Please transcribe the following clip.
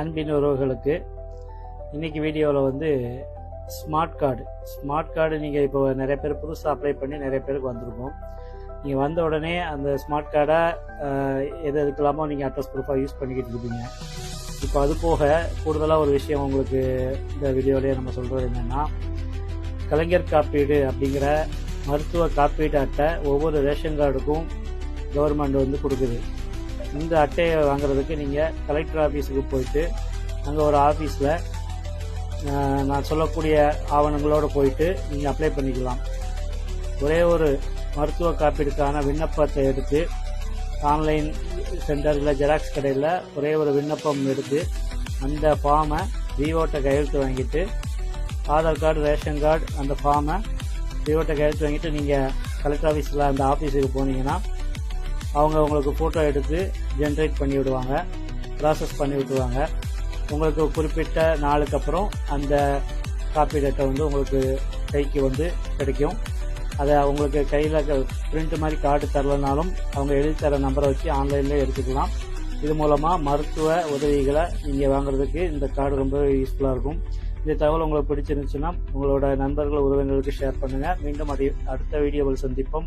அன்பின் உறவுகளுக்கு இன்றைக்கி வீடியோவில் வந்து ஸ்மார்ட் கார்டு ஸ்மார்ட் கார்டு நீங்கள் இப்போ நிறைய பேர் புதுசாக அப்ளை பண்ணி நிறைய பேருக்கு வந்திருக்கோம். நீங்கள் வந்த உடனே அந்த ஸ்மார்ட் கார்டை எது எதுக்கெல்லாமோ நீங்கள் அட்ரஸ் ப்ரூஃபாக யூஸ் பண்ணிக்கிட்டு இருப்பீங்க. இப்போ அது போக கூடுதலாக ஒரு விஷயம் உங்களுக்கு இந்த வீடியோலேயே நம்ம சொல்கிறது என்னென்னா கலைஞர் காப்பீடு அப்படிங்கிற மருத்துவ காப்பீடு அட்டை ஒவ்வொரு ரேஷன் கார்டுக்கும் கவர்மெண்ட் வந்து கொடுக்குது. இந்த அட்டையை வாங்குறதுக்கு நீங்கள் கலெக்டர் ஆஃபீஸுக்கு போயிட்டு அங்கே ஒரு ஆஃபீஸில் நான் சொல்லக்கூடிய ஆவணங்களோடு போயிட்டு நீங்கள் அப்ளை பண்ணிக்கலாம். ஒரே ஒரு மருத்துவ காப்பீடுக்கான விண்ணப்பத்தை எடுத்து ஆன்லைன் சென்டரில் ஜெராக்ஸ் கடையில் ஒரே ஒரு விண்ணப்பம் எடுத்து அந்த ஃபார்மை விவோட்ட கையெழுத்து வாங்கிட்டு ஆதார் கார்டு ரேஷன் கார்டு அந்த ஃபார்மை விவோட்ட கையெழுத்து வாங்கிட்டு நீங்கள் கலெக்டர் ஆஃபீஸில் அந்த ஆஃபீஸுக்கு போனீங்கன்னா அவங்க உங்களுக்கு ஃபோட்டோ எடுத்து ஜென்ரேட் பண்ணி விடுவாங்க. ப்ராசஸ் பண்ணி விட்டுருவாங்க. உங்களுக்கு குறிப்பிட்ட நாளுக்கு அப்புறம் அந்த காப்பி டேட்டை வந்து உங்களுக்கு கைக்கு வந்து கிடைக்கும். அதை உங்களுக்கு கையில் பிரிண்ட் மாதிரி கார்டு தரலனாலும் அவங்க எழுதி தர நம்பரை வச்சு ஆன்லைன்லேயே எடுத்துக்கலாம். இது மூலமாக மருத்துவ உதவிகளை நீங்கள் வாங்குறதுக்கு இந்த கார்டு ரொம்ப யூஸ்ஃபுல்லாக இருக்கும். இந்த தகவல் உங்களுக்கு பிடிச்சிருந்துச்சுன்னா உங்களோட நண்பர்கள் உறவினர்களுக்கு ஷேர் பண்ணுங்கள் மீண்டும் அதை அடுத்த வீடியோவில் சந்திப்போம்.